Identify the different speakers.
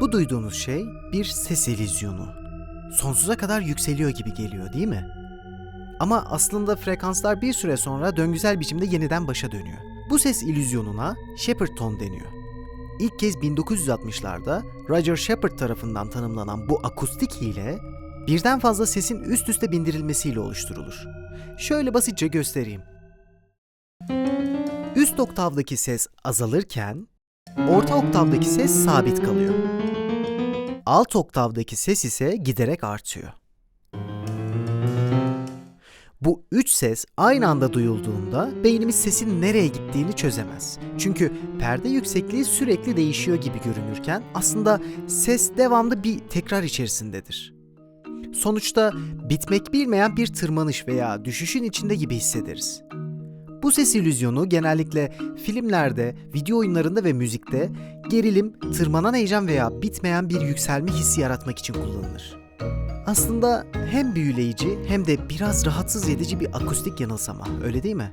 Speaker 1: Bu duyduğunuz şey bir ses illüzyonu. Sonsuza kadar yükseliyor gibi geliyor değil mi? Ama aslında frekanslar bir süre sonra döngüsel biçimde yeniden başa dönüyor. Bu ses illüzyonuna Shepard ton deniyor. İlk kez 1960'larda Roger Shepard tarafından tanımlanan bu akustik hile birden fazla sesin üst üste bindirilmesiyle oluşturulur. Şöyle basitçe göstereyim. Üst oktavdaki ses azalırken orta oktavdaki ses sabit kalıyor. Alt oktavdaki ses ise giderek artıyor. Bu üç ses aynı anda duyulduğunda beynimiz sesin nereye gittiğini çözemez. Çünkü perde yüksekliği sürekli değişiyor gibi görünürken aslında ses devamlı bir tekrar içerisindedir. Sonuçta bitmek bilmeyen bir tırmanış veya düşüşün içinde gibi hissederiz. Bu ses illüzyonu genellikle filmlerde, video oyunlarında ve müzikte gerilim, tırmanan heyecan veya bitmeyen bir yükselme hissi yaratmak için kullanılır. Aslında hem büyüleyici hem de biraz rahatsız edici bir akustik yanılsama, öyle değil mi?